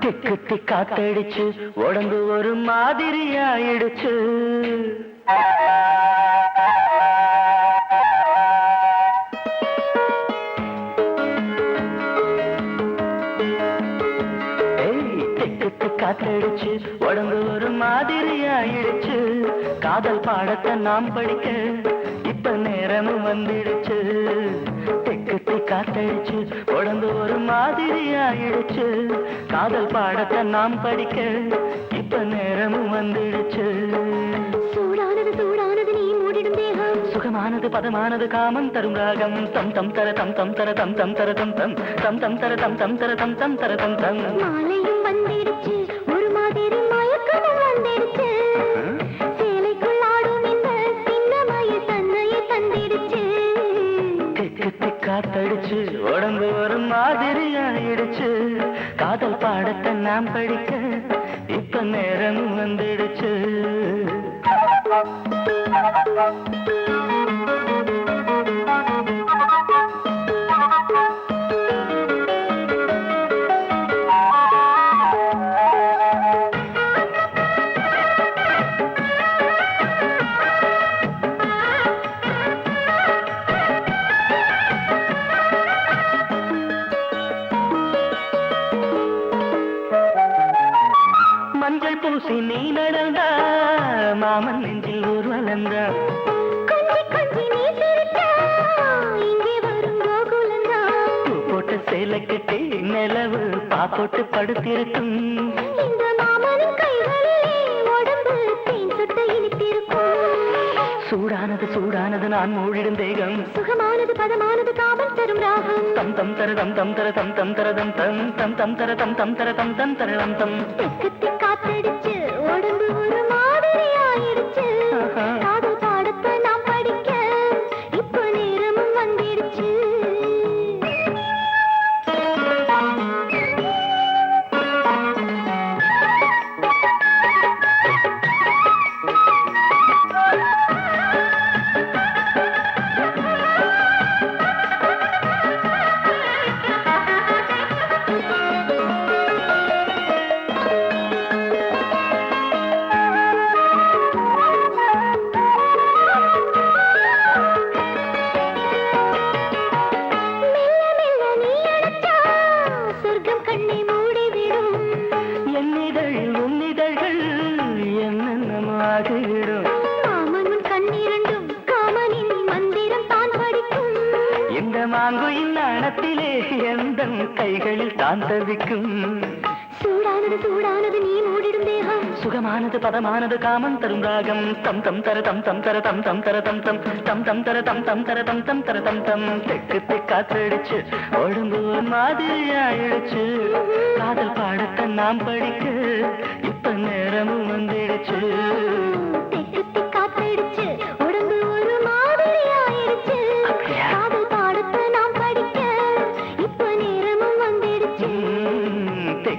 திக்கு திக்காத்தடிச்சு உடம்பு ஒரு மாதிரி ஆயிடுச்சு காத்தடிச்சு உடம்பு ஒரு மாதிரி ஆயிடுச்சு காதல் பாடத்தை நாம் படிக்க இப்ப நேரமும் வந்துடுச்சு. திக்கு திக்காத்தடிச்சு உடம்பு ஒரு மாதிரி ஆயிடுச்சு காதல் பாடத்தை நாம் படிக்க இப்ப நேரமும் வந்துடுச்சு. சூடானது சூடானது நீ மூடிடும் தேகம். சுகமானது பதமானது காமம் தரும் ராகம். தம் தம் தர தம் தம் தர தம் தம் தர தம் தம். தம் தம் தர தம் தம் தர தம் தம் தர தம் தம். மாலையும் வந்துடுச்சு. காத்தடிச்சு உடம்பு ஒரு மாதிரி ஆயிடுச்சு காதல் பாடத்தை நாம் படிக்க இப்ப நேரம் வந்துடுச்சு. நீ நடந்தா மாமன் நெஞ்சில் ஊர்வலந்தா போட்டு சேலை கட்டி நிலவு பாப்போட்டு படுத்திருக்கும். இந்த மாமனின் கைகளிலே சூடானது சூடானது நான் மூடிடும் தேகம். சுகமானது பதமானது காவல் தரும் ராகம். தம் தம் தர தம் தம் தர தம் தம் தர தம் தம் தம் தம் தர தம் தம் தர தம் தம் தர தம் காத்தடிச்சு உடம்பு ஒரு மாதிரி ஆயிடுச்சு நாணத்திலே எந்த கைகளில் தான் தவிக்கும்? சூடானது சூடானது நீ மூடிடும் தேகம். சுகமானது பதமானது காமம் தரும் ராகம். தம் தம் தர தம் தம் தர தம் தம் தர தம் தம். தம் தம் தர தம் தம் தர தம் தம் தர தம் தம். தெக்கு தெக்காத்தடிச்சு உடம்பு ஒரு மாதிரி ஆயிடுச்சு. காதல் பாடத்தை நாம் படிக்க இப்ப நேரமும் வந்துடுச்சு.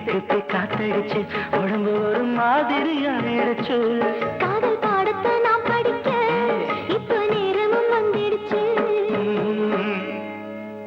ம், தெக்கு உடம்பு ஒரு மாதிரி ஆயிடுச்சு